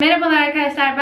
Merhabalar arkadaşlar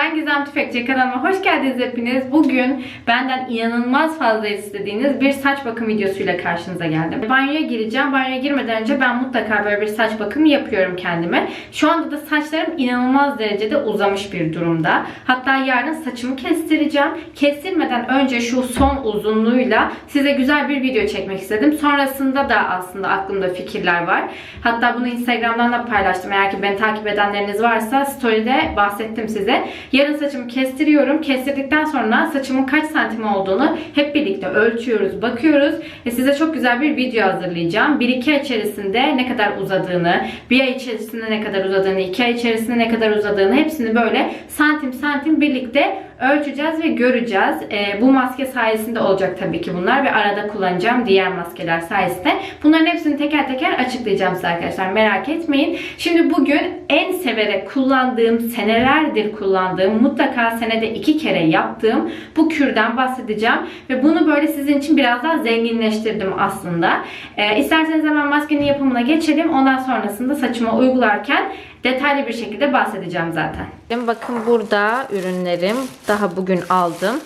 ben Gizem Tüfekçi kanalıma hoş geldiniz hepiniz. Bugün benden inanılmaz fazla istediğiniz bir saç bakım videosuyla karşınıza geldim. Banyoya gireceğim. Banyoya girmeden önce ben mutlaka böyle bir saç bakımı yapıyorum kendime. Şu anda da saçlarım inanılmaz derecede uzamış bir durumda. Hatta yarın saçımı kestireceğim. Kestirmeden önce şu son uzunluğuyla size güzel bir video çekmek istedim. Sonrasında da aslında aklımda fikirler var. Hatta bunu Instagram'dan da paylaştım. Eğer ki beni takip edenleriniz varsa story'de bahsettim size. Yarın saçımı kestiriyorum. Kestirdikten sonra saçımın kaç santim olduğunu hep birlikte ölçüyoruz, bakıyoruz ve size çok güzel bir video hazırlayacağım. 1-2 ay içerisinde ne kadar uzadığını, bir ay içerisinde ne kadar uzadığını, 2 ay içerisinde ne kadar uzadığını hepsini böyle santim santim birlikte ölçeceğiz ve göreceğiz. Ee, bu maske sayesinde olacak tabii ki bunlar ve arada kullanacağım diğer maskeler sayesinde. Bunların hepsini teker teker açıklayacağım size arkadaşlar. Merak etmeyin. Şimdi bugün en severek kullandığım, senelerdir kullandığım, mutlaka senede iki kere yaptığım bu kürden bahsedeceğim. Ve bunu böyle sizin için biraz daha zenginleştirdim aslında. Ee, isterseniz hemen maskenin yapımına geçelim. Ondan sonrasında saçıma uygularken detaylı bir şekilde bahsedeceğim zaten. Bakın burada ürünlerim. Daha bugün aldım.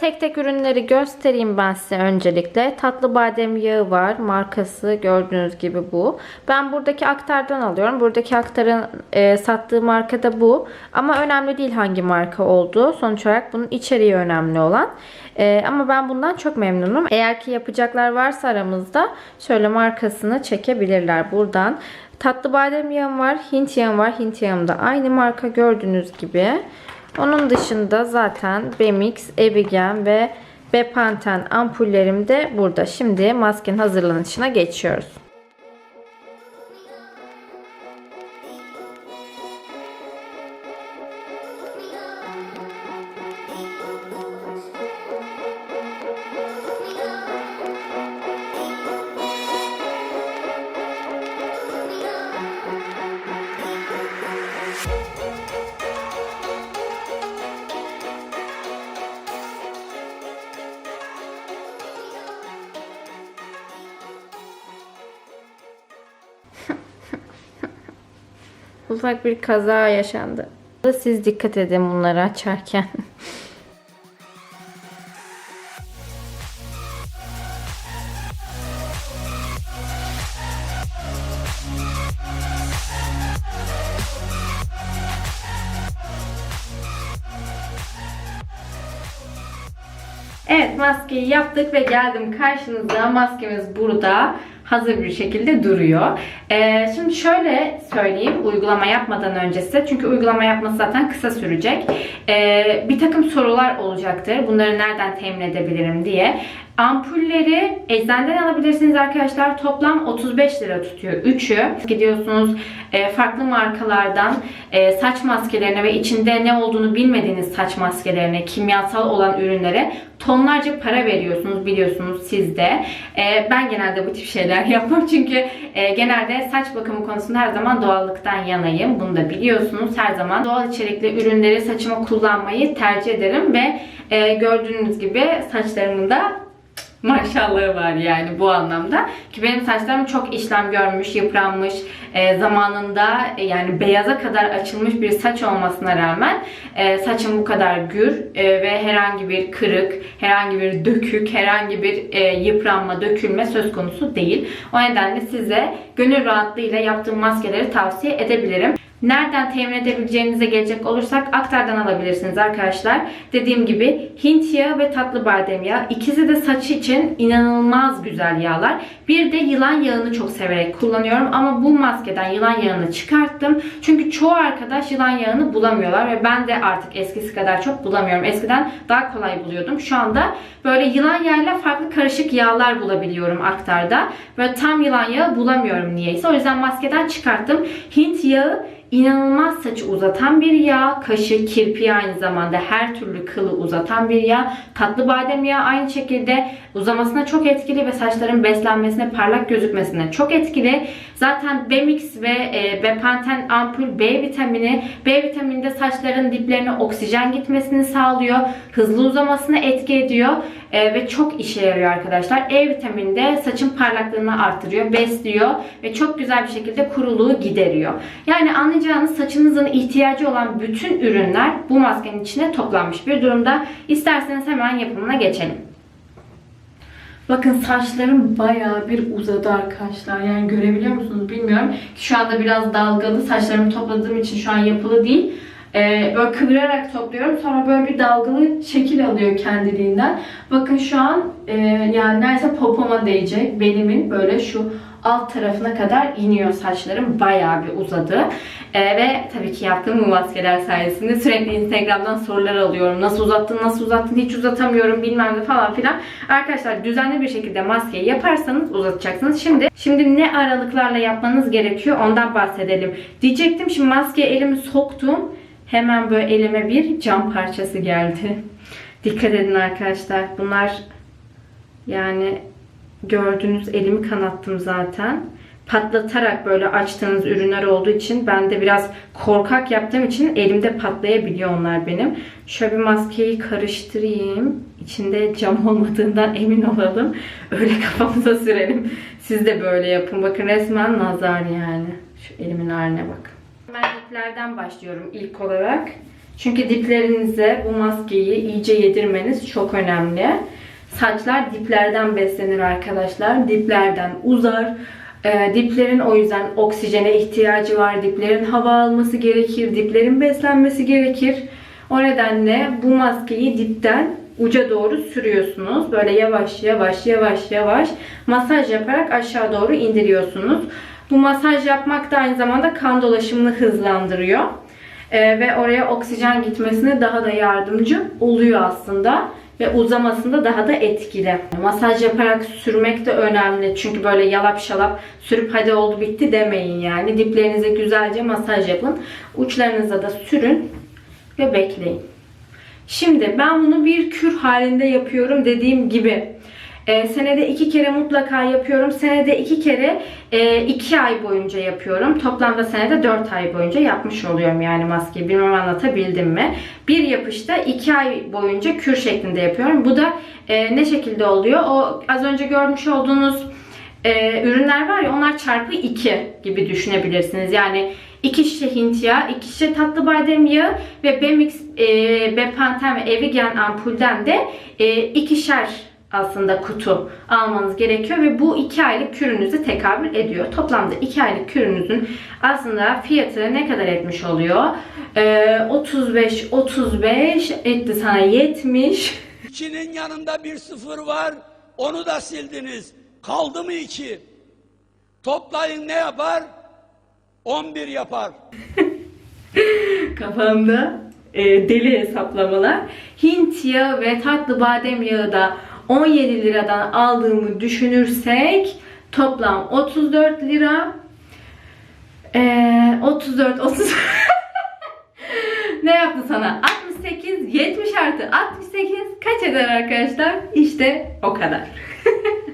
Tek tek ürünleri göstereyim ben size öncelikle. Tatlı badem yağı var. Markası gördüğünüz gibi bu. Ben buradaki aktardan alıyorum. Buradaki aktarın e, sattığı marka da bu. Ama önemli değil hangi marka olduğu. Sonuç olarak bunun içeriği önemli olan. E, ama ben bundan çok memnunum. Eğer ki yapacaklar varsa aramızda şöyle markasını çekebilirler buradan. Tatlı badem yağım var. Hint yağım var. Hint yağım da aynı marka gördüğünüz gibi. Onun dışında zaten Bemix, Evigen ve Bepanten ampullerim de burada. Şimdi maskenin hazırlanışına geçiyoruz. Ufak bir kaza yaşandı. Siz dikkat edin bunları açarken. Evet maskeyi yaptık ve geldim karşınıza. Maskemiz burada hazır bir şekilde duruyor. Ee, şimdi şöyle söyleyeyim uygulama yapmadan önce size. Çünkü uygulama yapması zaten kısa sürecek. Ee, bir takım sorular olacaktır. Bunları nereden temin edebilirim diye. Ampulleri eczaneden alabilirsiniz arkadaşlar. Toplam 35 lira tutuyor. Üçü. Gidiyorsunuz e, farklı markalardan e, saç maskelerine ve içinde ne olduğunu bilmediğiniz saç maskelerine, kimyasal olan ürünlere tonlarca para veriyorsunuz biliyorsunuz siz de. E, ben genelde bu tip şeyler yapmam çünkü genelde saç bakımı konusunda her zaman doğallıktan yanayım. Bunu da biliyorsunuz. Her zaman doğal içerikli ürünleri saçıma kullanmayı tercih ederim ve gördüğünüz gibi saçlarımın da maşallahı var yani bu anlamda. Ki benim saçlarım çok işlem görmüş, yıpranmış, e, zamanında e, yani beyaza kadar açılmış bir saç olmasına rağmen e, saçım bu kadar gür e, ve herhangi bir kırık, herhangi bir dökük, herhangi bir e, yıpranma, dökülme söz konusu değil. O nedenle size gönül rahatlığıyla yaptığım maskeleri tavsiye edebilirim. Nereden temin edebileceğinize gelecek olursak aktardan alabilirsiniz arkadaşlar. Dediğim gibi Hint yağı ve tatlı badem yağı. İkisi de saç için inanılmaz güzel yağlar. Bir de yılan yağını çok severek kullanıyorum ama bu maskeden yılan yağını çıkarttım. Çünkü çoğu arkadaş yılan yağını bulamıyorlar ve ben de artık eskisi kadar çok bulamıyorum. Eskiden daha kolay buluyordum. Şu anda böyle yılan yağıyla farklı karışık yağlar bulabiliyorum aktarda. Böyle tam yılan yağı bulamıyorum niyeyse. O yüzden maskeden çıkarttım. Hint yağı İnanılmaz saçı uzatan bir yağ. Kaşı, kirpiği aynı zamanda her türlü kılı uzatan bir yağ. Tatlı badem yağı aynı şekilde uzamasına çok etkili ve saçların beslenmesine, parlak gözükmesine çok etkili. Zaten Bemix ve e, Bepanten ampul B vitamini. B vitamini de saçların diplerine oksijen gitmesini sağlıyor. Hızlı uzamasına etki ediyor. E, ve çok işe yarıyor arkadaşlar. E vitamini de saçın parlaklığını artırıyor, besliyor ve çok güzel bir şekilde kuruluğu gideriyor. Yani anlayacağınız kullanacağınız saçınızın ihtiyacı olan bütün ürünler bu maskenin içine toplanmış bir durumda. İsterseniz hemen yapımına geçelim. Bakın saçlarım bayağı bir uzadı arkadaşlar. Yani görebiliyor musunuz bilmiyorum. Şu anda biraz dalgalı. Saçlarımı topladığım için şu an yapılı değil. Ee, böyle kıvırarak topluyorum. Sonra böyle bir dalgalı şekil alıyor kendiliğinden. Bakın şu an e, yani neredeyse popoma değecek. Belimin böyle şu alt tarafına kadar iniyor saçlarım. Bayağı bir uzadı. Ee, ve tabii ki yaptığım bu maskeler sayesinde sürekli Instagram'dan sorular alıyorum. Nasıl uzattın, nasıl uzattın, hiç uzatamıyorum bilmem ne falan filan. Arkadaşlar düzenli bir şekilde maskeyi yaparsanız uzatacaksınız. Şimdi şimdi ne aralıklarla yapmanız gerekiyor ondan bahsedelim. Diyecektim şimdi maskeye elimi soktum. Hemen böyle elime bir cam parçası geldi. Dikkat edin arkadaşlar. Bunlar yani gördüğünüz elimi kanattım zaten. Patlatarak böyle açtığınız ürünler olduğu için ben de biraz korkak yaptığım için elimde patlayabiliyor onlar benim. Şöyle bir maskeyi karıştırayım. İçinde cam olmadığından emin olalım. Öyle kafamıza sürelim. Siz de böyle yapın. Bakın resmen nazar yani. Şu elimin haline bak. Ben diplerden başlıyorum ilk olarak. Çünkü diplerinize bu maskeyi iyice yedirmeniz çok önemli. Saçlar diplerden beslenir arkadaşlar. Diplerden uzar. Ee, diplerin o yüzden oksijene ihtiyacı var. Diplerin hava alması gerekir. Diplerin beslenmesi gerekir. O nedenle bu maskeyi dipten uca doğru sürüyorsunuz. Böyle yavaş yavaş yavaş yavaş masaj yaparak aşağı doğru indiriyorsunuz. Bu masaj yapmak da aynı zamanda kan dolaşımını hızlandırıyor. Ee, ve oraya oksijen gitmesine daha da yardımcı oluyor aslında ve uzamasında daha da etkili. Masaj yaparak sürmek de önemli. Çünkü böyle yalap şalap sürüp hadi oldu bitti demeyin yani. Diplerinize güzelce masaj yapın. Uçlarınıza da sürün ve bekleyin. Şimdi ben bunu bir kür halinde yapıyorum dediğim gibi. Ee, senede iki kere mutlaka yapıyorum. Senede iki kere e, iki ay boyunca yapıyorum. Toplamda senede dört ay boyunca yapmış oluyorum yani maskeyi. Bilmem anlatabildim mi? Bir yapışta iki ay boyunca kür şeklinde yapıyorum. Bu da e, ne şekilde oluyor? O az önce görmüş olduğunuz e, ürünler var ya onlar çarpı 2 gibi düşünebilirsiniz. Yani 2 şişe Hint yağı, 2 şişe tatlı badem yağı ve Bemix, e, Bepanten ve Evigen ampulden de e, ikişer aslında kutu almanız gerekiyor ve bu 2 aylık kürünüzü tekabül ediyor. Toplamda 2 aylık kürünüzün aslında fiyatı ne kadar etmiş oluyor? Ee, 35 35 etti sana 70 İkinin yanında bir sıfır var. Onu da sildiniz. Kaldı mı iki? Toplayın ne yapar? 11 yapar. kafamda e, deli hesaplamalar. Hint yağı ve tatlı badem yağı da 17 liradan aldığımı düşünürsek toplam 34 lira. E, 34 30 ne yaptı sana? 68 70 artı 68 kaç eder arkadaşlar? İşte o kadar.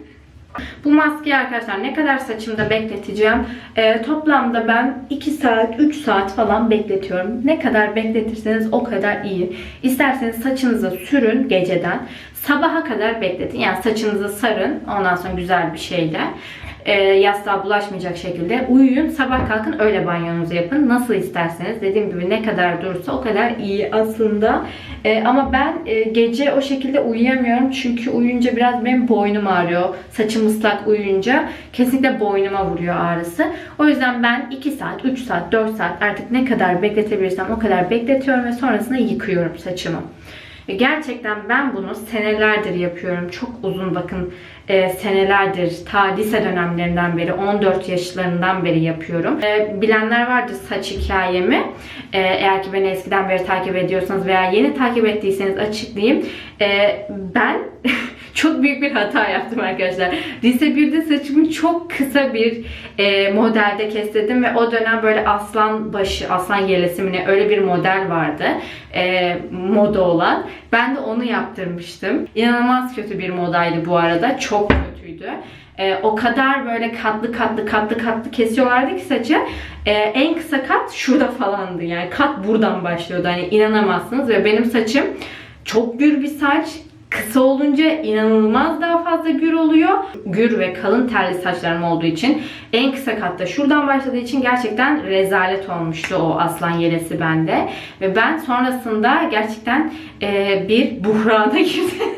Bu maskeyi arkadaşlar ne kadar saçımda bekleteceğim? Ee, toplamda ben 2 saat, 3 saat falan bekletiyorum. Ne kadar bekletirseniz o kadar iyi. İsterseniz saçınıza sürün geceden. Sabaha kadar bekletin. Yani saçınızı sarın. Ondan sonra güzel bir şeyle. E, yastığa bulaşmayacak şekilde uyuyun. Sabah kalkın öyle banyonuzu yapın. Nasıl isterseniz. Dediğim gibi ne kadar durursa o kadar iyi aslında. E, ama ben e, gece o şekilde uyuyamıyorum. Çünkü uyuyunca biraz benim boynum ağrıyor. Saçım ıslak uyuyunca kesinlikle boynuma vuruyor ağrısı. O yüzden ben 2 saat, 3 saat, 4 saat artık ne kadar bekletebilirsem o kadar bekletiyorum ve sonrasında yıkıyorum saçımı. Ve Gerçekten ben bunu senelerdir yapıyorum. Çok uzun bakın e, senelerdir ta lise dönemlerinden beri 14 yaşlarından beri yapıyorum. E, bilenler vardır saç hikayemi. E, eğer ki beni eskiden beri takip ediyorsanız veya yeni takip ettiyseniz açıklayayım. E, ben çok büyük bir hata yaptım arkadaşlar. Lise 1'de saçımı çok kısa bir e, modelde kestirdim ve o dönem böyle aslan başı, aslan yelesi mi öyle bir model vardı. E, moda olan. Ben de onu yaptırmıştım. İnanılmaz kötü bir modaydı bu arada. Çok kötüydü. E, o kadar böyle katlı katlı katlı katlı kesiyorlardı ki saçı. E, en kısa kat şurada falandı yani. Kat buradan başlıyordu. Hani inanamazsınız ve benim saçım çok gür bir saç Kısa olunca inanılmaz daha fazla gür oluyor. Gür ve kalın telli saçlarım olduğu için en kısa katta şuradan başladığı için gerçekten rezalet olmuştu o aslan yelesi bende. Ve ben sonrasında gerçekten e, bir buhrana girdim.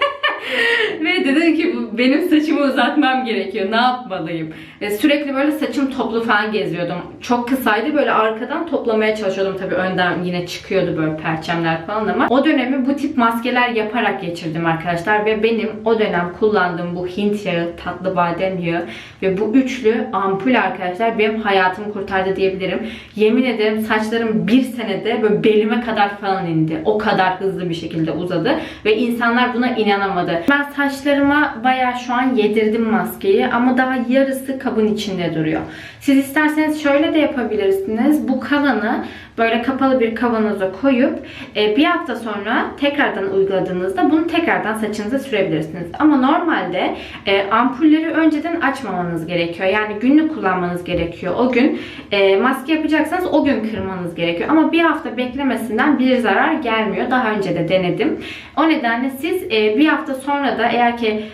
Ve dedim ki benim saçımı uzatmam gerekiyor. Ne yapmalıyım? Ve sürekli böyle saçım toplu falan geziyordum. Çok kısaydı böyle arkadan toplamaya çalışıyordum. Tabii önden yine çıkıyordu böyle perçemler falan ama o dönemi bu tip maskeler yaparak geçirdim arkadaşlar. Ve benim o dönem kullandığım bu Hint yağı, tatlı badem yağı ve bu üçlü ampul arkadaşlar benim hayatımı kurtardı diyebilirim. Yemin ederim saçlarım bir senede böyle belime kadar falan indi. O kadar hızlı bir şekilde uzadı ve insanlar buna inanamadı. Ben saçlarıma bayağı şu an yedirdim maskeyi ama daha yarısı kabın içinde duruyor. Siz isterseniz şöyle de yapabilirsiniz. Bu kalanı böyle kapalı bir kavanoza koyup e, bir hafta sonra tekrardan uyguladığınızda bunu tekrardan saçınıza sürebilirsiniz. Ama normalde e, ampulleri önceden açmamanız gerekiyor. Yani günlük kullanmanız gerekiyor. O gün e, maske yapacaksanız o gün kırmanız gerekiyor. Ama bir hafta beklemesinden bir zarar gelmiyor. Daha önce de denedim. O nedenle siz bir hafta sonra da eğer ki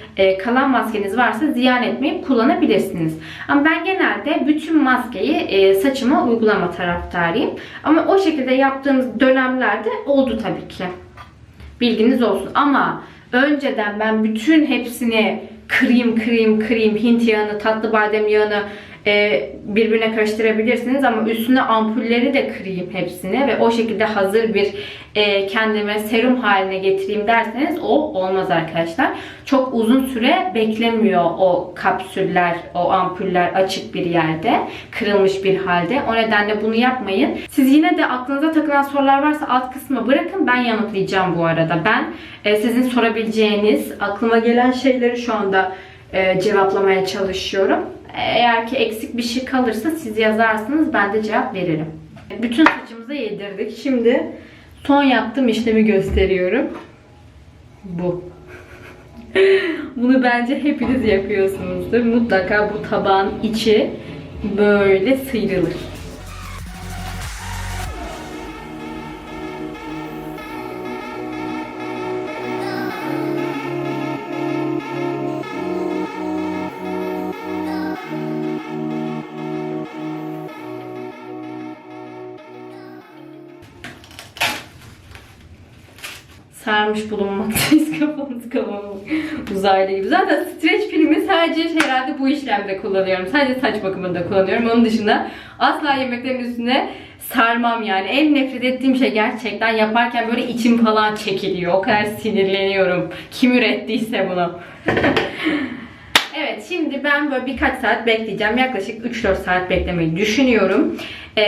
kalan maskeniz varsa ziyan etmeyip kullanabilirsiniz. Ama ben genelde bütün maskeyi e, saçıma uygulama taraftarıyım. Ama o şekilde yaptığımız dönemlerde oldu tabii ki. Bilginiz olsun. Ama önceden ben bütün hepsini kırayım kırayım kırayım Hint yağını, tatlı badem yağını e, birbirine karıştırabilirsiniz ama üstüne ampulleri de kırayım hepsini ve o şekilde hazır bir e, kendime serum haline getireyim derseniz o olmaz arkadaşlar. Çok uzun süre beklemiyor o kapsüller, o ampuller açık bir yerde, kırılmış bir halde. O nedenle bunu yapmayın. Siz yine de aklınıza takılan sorular varsa alt kısma bırakın. Ben yanıtlayacağım bu arada. Ben e, sizin sorabileceğiniz, aklıma gelen şeyleri şu anda cevaplamaya çalışıyorum. Eğer ki eksik bir şey kalırsa siz yazarsınız ben de cevap veririm. Bütün saçımıza yedirdik. Şimdi son yaptığım işlemi gösteriyorum. Bu. Bunu bence hepiniz yapıyorsunuzdur. Mutlaka bu tabağın içi böyle sıyrılır. Sarmış bulunmaktayız kafamız kafamız uzaylı gibi. Zaten streç filmi sadece herhalde bu işlemde kullanıyorum. Sadece saç bakımında kullanıyorum. Onun dışında asla yemeklerin üstüne sarmam yani. En nefret ettiğim şey gerçekten yaparken böyle içim falan çekiliyor. O kadar sinirleniyorum. Kim ürettiyse bunu. Şimdi ben böyle birkaç saat bekleyeceğim. Yaklaşık 3-4 saat beklemeyi düşünüyorum. Ee,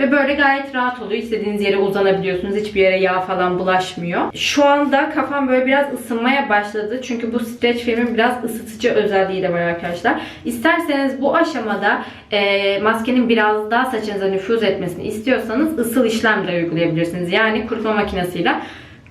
ve böyle gayet rahat oluyor. İstediğiniz yere uzanabiliyorsunuz. Hiçbir yere yağ falan bulaşmıyor. Şu anda kafam böyle biraz ısınmaya başladı. Çünkü bu streç filmin biraz ısıtıcı özelliği de var arkadaşlar. İsterseniz bu aşamada e, maskenin biraz daha saçınıza nüfuz etmesini istiyorsanız ısıl işlem de uygulayabilirsiniz. Yani kurutma makinesiyle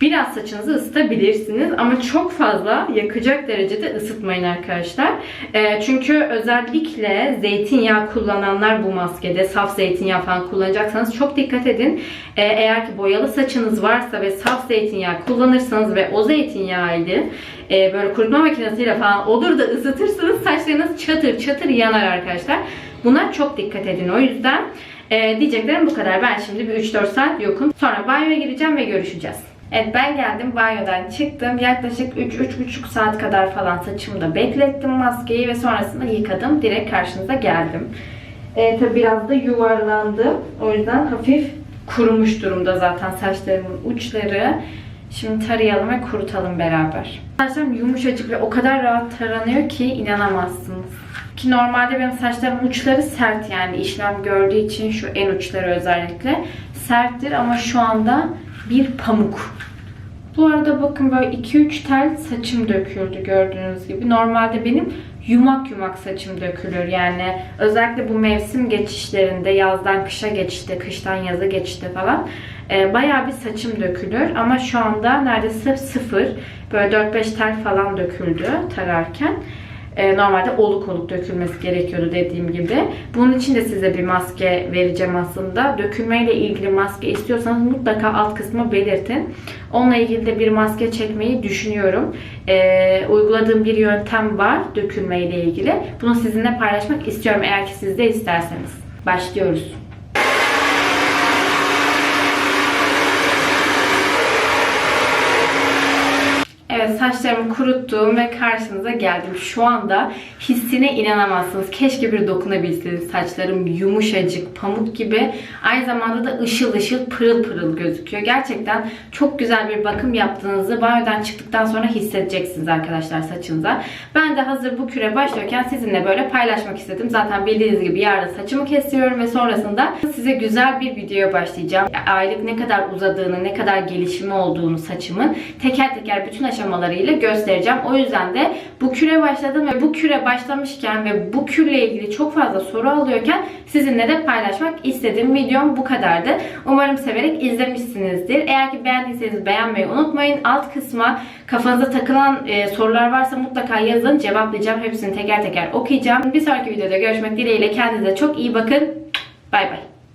Biraz saçınızı ısıtabilirsiniz ama çok fazla yakacak derecede ısıtmayın arkadaşlar. Ee, çünkü özellikle zeytinyağı kullananlar bu maskede saf zeytinyağı falan kullanacaksanız çok dikkat edin. Ee, eğer ki boyalı saçınız varsa ve saf zeytinyağı kullanırsanız ve o zeytinyağıyla e, böyle kurutma makinesiyle falan olur da ısıtırsanız saçlarınız çatır çatır yanar arkadaşlar. Buna çok dikkat edin. O yüzden e, diyeceklerim bu kadar. Ben şimdi bir 3-4 saat yokum. Sonra banyoya gireceğim ve görüşeceğiz. Evet ben geldim banyodan çıktım. Yaklaşık 3-3,5 saat kadar falan saçımda beklettim maskeyi ve sonrasında yıkadım. Direkt karşınıza geldim. Ee, tabi biraz da yuvarlandım. O yüzden hafif kurumuş durumda zaten saçlarımın uçları. Şimdi tarayalım ve kurutalım beraber. Saçlarım yumuşacık ve o kadar rahat taranıyor ki inanamazsınız. Ki normalde benim saçlarımın uçları sert yani işlem gördüğü için şu en uçları özellikle serttir ama şu anda bir pamuk. Bu arada bakın böyle 2-3 tel saçım döküldü gördüğünüz gibi. Normalde benim yumak yumak saçım dökülür. Yani özellikle bu mevsim geçişlerinde yazdan kışa geçti, kıştan yaza geçti falan. E, bayağı bir saçım dökülür ama şu anda neredeyse sıfır. Böyle 4-5 tel falan döküldü tararken. E, normalde oluk oluk dökülmesi gerekiyordu dediğim gibi. Bunun için de size bir maske vereceğim aslında. Dökülmeyle ilgili maske istiyorsanız mutlaka alt kısma belirtin. Onunla ilgili de bir maske çekmeyi düşünüyorum. E, uyguladığım bir yöntem var dökülmeyle ilgili. Bunu sizinle paylaşmak istiyorum eğer ki siz de isterseniz. Başlıyoruz. Evet saçlarımı kuruttum ve karşınıza geldim. Şu anda hissine inanamazsınız. Keşke bir dokunabilseniz. Saçlarım yumuşacık, pamuk gibi. Aynı zamanda da ışıl ışıl pırıl pırıl gözüküyor. Gerçekten çok güzel bir bakım yaptığınızı banyodan çıktıktan sonra hissedeceksiniz arkadaşlar saçınıza. Ben de hazır bu küre başlıyorken sizinle böyle paylaşmak istedim. Zaten bildiğiniz gibi yarın saçımı kesiyorum ve sonrasında size güzel bir videoya başlayacağım. Aylık ne kadar uzadığını, ne kadar gelişimi olduğunu saçımın teker teker bütün aşamalarıyla göstereceğim. O yüzden de bu küre başladım ve bu küre başlamışken ve bu kürle ilgili çok fazla soru alıyorken sizinle de paylaşmak istediğim videom bu kadardı. Umarım severek izlemişsinizdir. Eğer ki beğendiyseniz beğenmeyi unutmayın. Alt kısma kafanıza takılan e, sorular varsa mutlaka yazın. Cevaplayacağım. Hepsini teker teker okuyacağım. Bir sonraki videoda görüşmek dileğiyle. Kendinize çok iyi bakın. Bay bay.